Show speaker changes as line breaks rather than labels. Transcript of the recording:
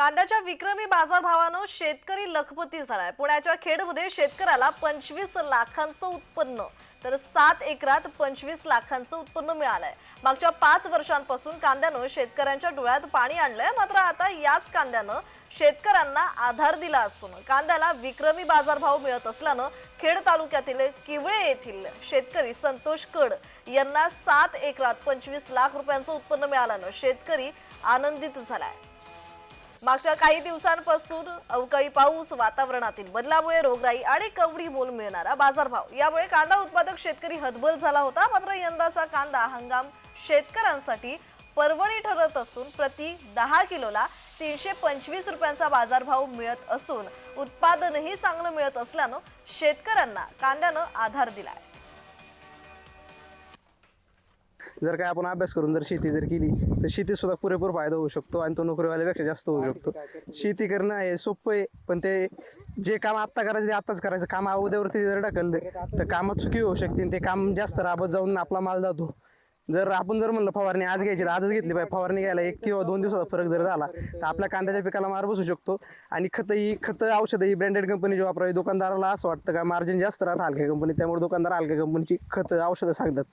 कांद्याच्या विक्रमी बाजारभावानं शेतकरी लखपती झालाय. पुण्याच्या खेडमध्ये शेतकऱ्याला पंचवीस लाखांचं उत्पन्न तर सात एकरात पंचवीस लाखांचं उत्पन्न मिळालंय. मागच्या पाच वर्षांपासून कांद्यानं शेतकऱ्यांच्या डोळ्यात पाणी आणलंय. मात्र आता याच कांद्यानं शेतकऱ्यांना आधार दिला असून कांद्याला विक्रमी बाजारभाव मिळत असल्यानं खेड तालुक्यातील किवळे येथील शेतकरी संतोष कड यांना सात एकरात पंचवीस लाख रुपयांचं उत्पन्न मिळाल्यानं शेतकरी आनंदित झालाय. मागच्या काही दिवसांपासून अवकाळी पाऊस वातावरणातील बदलामुळे रोगराई आणि कवडी मोल मिळणारा बाजारभाव. यामुळे कांदा उत्पादक शेतकरी हतबल झाला होता. मात्र यंदाचा कांदा हंगाम शेतकऱ्यांसाठी परवणी ठरत असून प्रति दहा किलोला तीनशे पंचवीस रुपयांचा बाजारभाव मिळत असून उत्पादनही चांगलं मिळत असल्यानं शेतकऱ्यांना कांद्यानं आधार दिला आहे
जर काय आपण अभ्यास करून जर शेती जर केली तर शेतीसुद्धा पुरेपूर फायदा होऊ शकतो आणि तो नोकरीवाल्यापेक्षा जास्त होऊ शकतो. शेती करणं हे सोपं आहे पण ते जे काम आत्ता करायचं ते आत्ताच करायचं. काम उद्यावरती जर ढकललं तर कामात चुकी होऊ शकते ते काम जास्त राबत जाऊन आपला माल जातो. जर आपण जर म्हणलं फवारणी आज घ्यायची तर आजच घेतली पाहिजे. फवारणी घ्यायला एक किंवा दोन दिवसाचा फरक जर झाला तर आपल्या कांद्याच्या पिकाला मार बसू शकतो. आणि खतं ही खतं औषधं ही ब्रँडेड कंपनीची वापरावी दुकानदाराला असं वाटतं का मार्जिन जास्त राहतं हलक्या कंपनी त्यामुळे दुकानदार हलक्या कंपनीची खतं औषधं सांगतात.